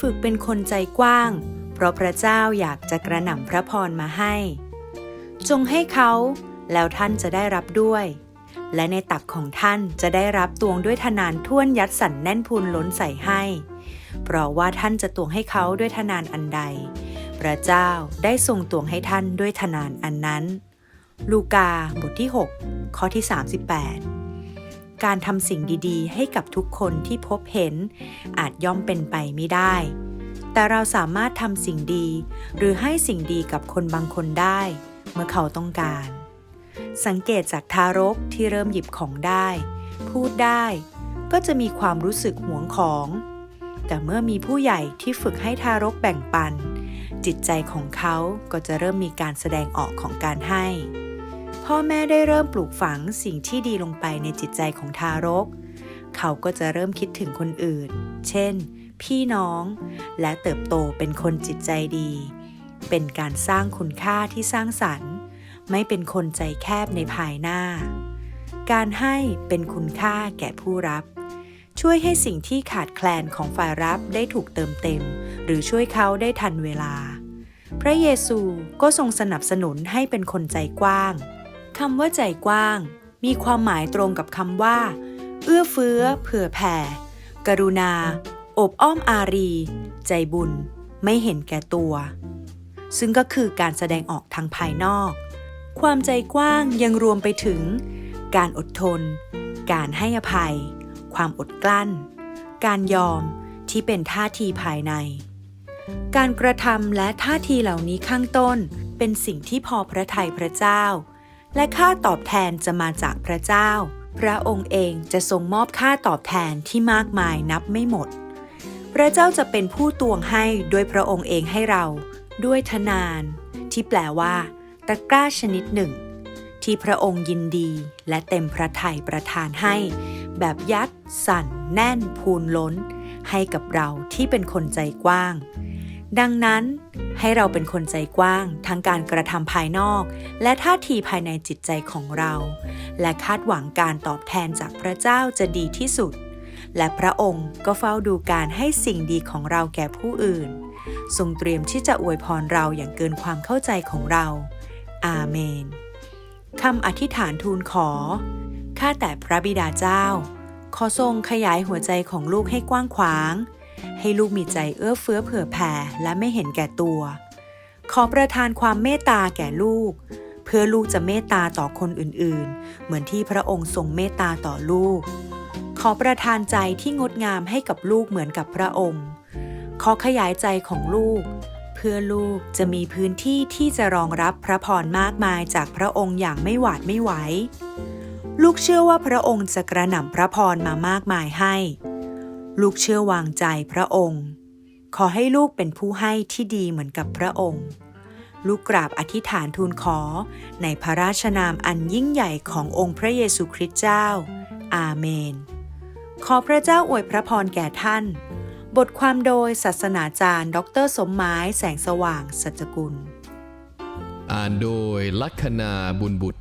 ฝึกเป็นคนใจกว้าง เพราะพระเจ้าอยากจะกระหน่ำพระพรมาให้ จงให้เขา แล้วท่านจะได้รับด้วย และในตักของท่านจะได้รับตวงด้วยทนานท่วนยัดสันแน่นพูนล้นใส่ให้ เพราะว่าท่านจะตวงให้เขาด้วยทนานอันใด พระเจ้าได้ทรงตวงให้ท่านด้วยทนานอันนั้น ลูกาบทที่ 6 ข้อที่ 38 การทำสิ่งดีๆ ให้กับทุกคนที่พบเห็น อาจย่อมเป็นไปไม่ได้ แต่เราสามารถทำสิ่งดี หรือให้สิ่งดีกับคนบางคนได้ เมื่อเขาต้องการ สังเกตจากทารกที่เริ่มหยิบของได้ พูดได้ ก็จะมีความรู้สึกหวงของ แต่เมื่อมีผู้ใหญ่ที่ฝึกให้ทารกแบ่งปัน จิตใจของเขาก็จะเริ่มมีการแสดงออกของการให้ พ่อแม่ได้เริ่มปลูกฝังสิ่งที่ดีลงไปในจิตใจของทารก เขาก็จะเริ่มคิดถึงคนอื่น เช่น พี่น้อง และเติบโตเป็นคนจิตใจดี เป็นการสร้างคุณค่าที่สร้างสรรค์ ไม่เป็นคนใจแคบในภายหน้า การให้เป็นคุณค่าแก่ผู้รับ ช่วยให้สิ่งที่ขาดแคลนของฝ่ายรับได้ถูกเติมเต็ม หรือช่วยเขาได้ทันเวลา พระเยซูก็ทรงสนับสนุนให้เป็นคนใจกว้าง คำว่าใจกว้าง มีความหมายตรงกับคำว่า เอื้อเฟื้อ เผื่อแผ่ กรุณา อบอ้อมอารี ใจบุญ ไม่เห็นแก่ตัว ซึ่งก็คือการแสดงออกทางภายนอก ความใจกว้างยังรวมไปถึง การอดทน การให้อภัย ความอดกลั้น การยอมที่เป็นท่าทีภายใน การกระทำและท่าทีเหล่านี้ข้างต้นเป็นสิ่งที่พอพระทัยพระเจ้า และค่าตอบแทนจะมาจากพระเจ้า พระองค์เองจะทรงมอบค่าตอบแทนที่มากมายนับไม่หมด พระเจ้าจะเป็นผู้ตวงให้ด้วยพระองค์เองให้เรา ด้วยทนาน ที่แปลว่า ตะกร้าชนิดหนึ่ง ที่พระองค์ยินดีและเต็มพระทัยประทานให้ แบบยัด สั่น แน่น พูนล้น ให้กับเราที่เป็นคนใจกว้าง ดังนั้นให้เราเป็นคนใจกว้างทั้งการกระทำภายนอก และท่าทีภายในจิตใจของเรา และคาดหวังการตอบแทนจากพระเจ้าจะดีที่สุด และพระองค์ก็เฝ้าดูการให้สิ่งดีของเราแก่ผู้อื่น ทรงเตรียมที่จะอวยพรเราอย่างเกินความเข้าใจของเรา อาเมนคำอธิษฐานทูลขอ ข้าแต่พระบิดาเจ้า ขอทรงขยายหัวใจของลูกให้กว้างขวาง ให้ลูกมีใจเอื้อเฟื้อเผื่อแผ่และไม่เห็นแก่ตัว ขอประทานความเมตตาแก่ลูก เพื่อลูกจะเมตตาต่อคนอื่นๆ เหมือนที่พระองค์ทรงเมตตาต่อลูก ขอประทานใจที่งดงามให้กับลูกเหมือนกับพระองค์ ขอขยายใจของลูก เพื่อลูกจะมีพื้นที่ที่จะรองรับพระพรมากมายจากพระองค์อย่างไม่หวาดไม่ไหวลูกเชื่อว่าพระองค์จะกระหน่ำพระพรมามากมายให้ ลูกเชื่อวางใจพระองค์ ขอให้ลูกเป็นผู้ให้ที่ดีเหมือนกับพระองค์ ลูกกราบอธิษฐานทูลขอในพระราชนามอันยิ่งใหญ่ขององค์พระเยซูคริสต์เจ้า อาเมน ขอพระเจ้าอวยพระพรแก่ท่าน บทความโดยศาสนาจารย์ ดรสมหมายแสงสว่างสัจกุล อ่านโดยลัคนาบุญบุตร